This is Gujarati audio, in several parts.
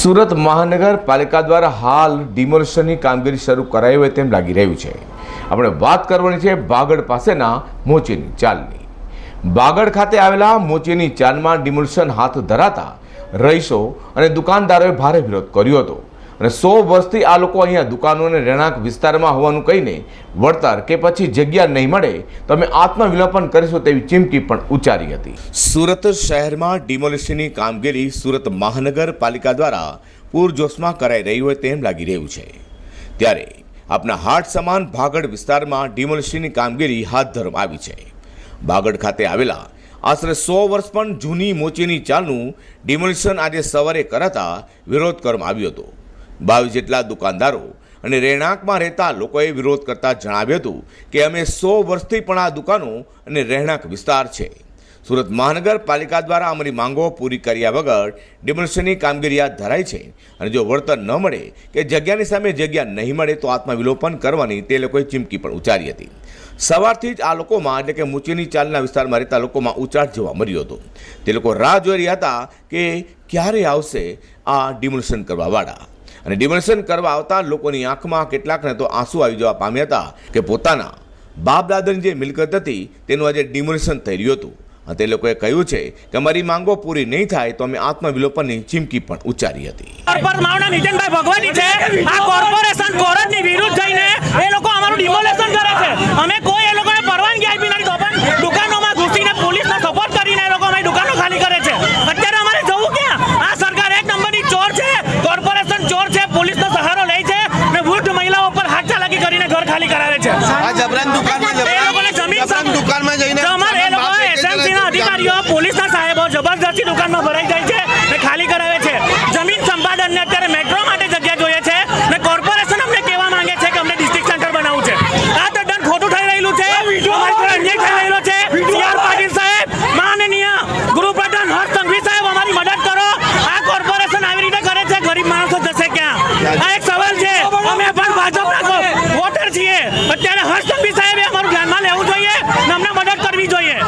સુરત મહાનગરપાલિકા દ્વારા હાલ ડિમોલિશનની કામગીરી શરૂ કરાઈ હોય તેમ લાગી રહ્યું છે. આપણે વાત કરવાની છે બાગડ પાસેના મોચીની ચાલની. બાગડ ખાતે આવેલા મોચીની ચાલમાં ડિમોલિશન હાથ ધરાતા રહીશો અને દુકાનદારોએ ભારે વિરોધ કર્યો હતો. અને સો વર્ષથી આ લોકો અહીંયા દુકાનો અને રહેણાંક વિસ્તારમાં હોવાનું કહીને વળતર કે પછી જગ્યા નહીં મળે તો અમે આત્મવિલોપન કરીશું તેવી ચીમકી પણ ઉચ્ચારી હતી. સુરત શહેરમાં ડિમોલિશનની કામગીરી સુરત મહાનગરપાલિકા દ્વારા પૂરજોશમાં કરાઈ રહી હોય તેમ લાગી રહ્યું છે. ત્યારે આપના હાટ સમાન ભાગડ વિસ્તારમાં ડિમોલિશનની કામગીરી હાથ ધરવામાં આવી છે. ભાગડ ખાતે આવેલા આશરે સો વર્ષ પણ જૂની મોચીની ચાલનું ડિમોલિશન આજે સવારે કરાતા વિરોધ કરવામાં આવ્યો હતો. બાવીસ જેટલા દુકાનદારો અને રહેણાંકમાં રહેતા લોકોએ વિરોધ કરતા જણાવ્યું હતું કે અમે સો વર્ષથી પણ આ દુકાનો અને રહેણાંક વિસ્તાર છે. સુરત મહાનગરપાલિકા દ્વારા અમારી માંગો પૂરી કર્યા વગર ડિમોલિશનની કામગીરી હાથ ધરાઈ છે. અને જો વળતર ન મળે કે જગ્યાની સામે જગ્યા નહીં મળે તો આત્મવિલોપન કરવાની તે લોકોએ ચીમકી પણ ઉચ્ચારી હતી. સવારથી જ આ લોકોમાં એટલે કે મૂચીની ચાલના વિસ્તારમાં રહેતા લોકોમાં ઉચાટ જોવા મળ્યો હતો. તે લોકો રાહ જોઈ રહ્યા હતા કે ક્યારે આવશે આ ડિમોલિશન કરવાવાળા. અને ડિમોલિશન કરવા આવતા લોકોની આંખમાં કેટલાકને તો આંસુ આવી જવા પામ્યા હતા કે પોતાના બાપ દાદાની જે મિલકત હતી તેનું આજે ડિમોલિશન થઈ રહ્યું હતું. તે લોકોએ કહ્યું છે કે અમારી માંગો પૂરી નહીં થાય તો અમે આત્મવિલોપનની ચીમકી પણ ઉચ્ચારી હતી. માવના નીતિનભાઈ ભગવાની છે. આ કોર્પોરેશન કોર્ટની વિરુદ્ધ જઈને એ લોકો અમારું ડિમોલેશન કરે છે. અમે કોઈ એ લોકોને પરવાનગી આપી નથી તો દુકાનોમાં ઘૂસીને પોલીસનો સપોર્ટ કરીને એ લોકો અમારી દુકાનો ખાલી કરે છે. અત્યારે અમારે જવું ક્યાં? આ સરકાર એક નંબરની ચોર છે. કોર્પોરેશન ચોર છે. પોલીસનો સહારો લે છે. ને વૃદ્ધ મહિલાઓ પર હાથ ચાલાકી કરીને ઘર ખાલી કરાવે છે. આ જબરન દુકાનમાં એ લોકોને જમીન જબરન દુકાનમાં જઈને તો અમારે એ લોકો બાપ એસએમસી ના અધિકારીઓ પોલીસના સાહેબો દુકાનમાં ભરાઈ જાય છે ને ખાલી કરાવે છે. જમીન સંપાદનને અત્યારે મેટ્રો માટે જગ્યા જોઈએ છે ને કોર્પોરેશન અમને કહેવા માંગે છે કે અમને ડિસ્ટ્રિક્ટ સેન્ટર બનાવવું છે. આ તદ્દન ખોટું થઈ રહેલું છે. અન્યાય થઈ રહેલો છે. સીઆર પાટીલ સાહેબ માનનીય ગૃહપ્રધાન હર્ષ સંઘવી સાહેબ અમારી મદદ કરો. આ કોર્પોરેશન આવી રીતે કરે છે? ગરીબ માણસો જશે ક્યાં? આ એક સવાલ છે. અમે પણ ભાજપના વોટર છીએ. અત્યારે હર્ષ સંઘવી સાહેબે અમારું ધ્યાનમાં લેવું જોઈએ ને અમને મદદ કરવી જોઈએ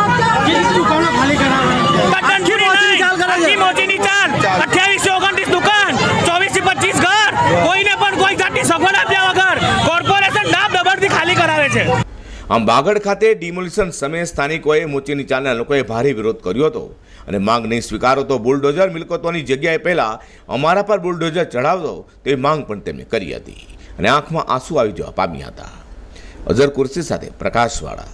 પતન છોડી નહીં. આટલી મોટીની ચાલ. 28 થી 29 દુકાન, 24 થી 25 ઘર. કોઈને પણ કોઈ જાતની સગવડ આપ્યા વગર કોર્પોરેશન દાબ દબડથી ખાલી કરાવે છે. આમ બાગડ ખાતે ડિમોલિશન સમયે સ્થાનિકોએ મોચીની ચાલના લોકોએ ભારે વિરોધ કર્યો હતો અને માંગ નહીં સ્વીકારો તો બુલડોઝર મિલકતોની જગ્યાએ પહેલા અમારા પર બુલડોઝર ચઢાવતો તેવી માંગ પણ તેમણે કરી હતી અને આંખમાં આંસુ આવી જવા પામ્યા હતા. અઝર કુર્સી સાથે પ્રકાશવાળા.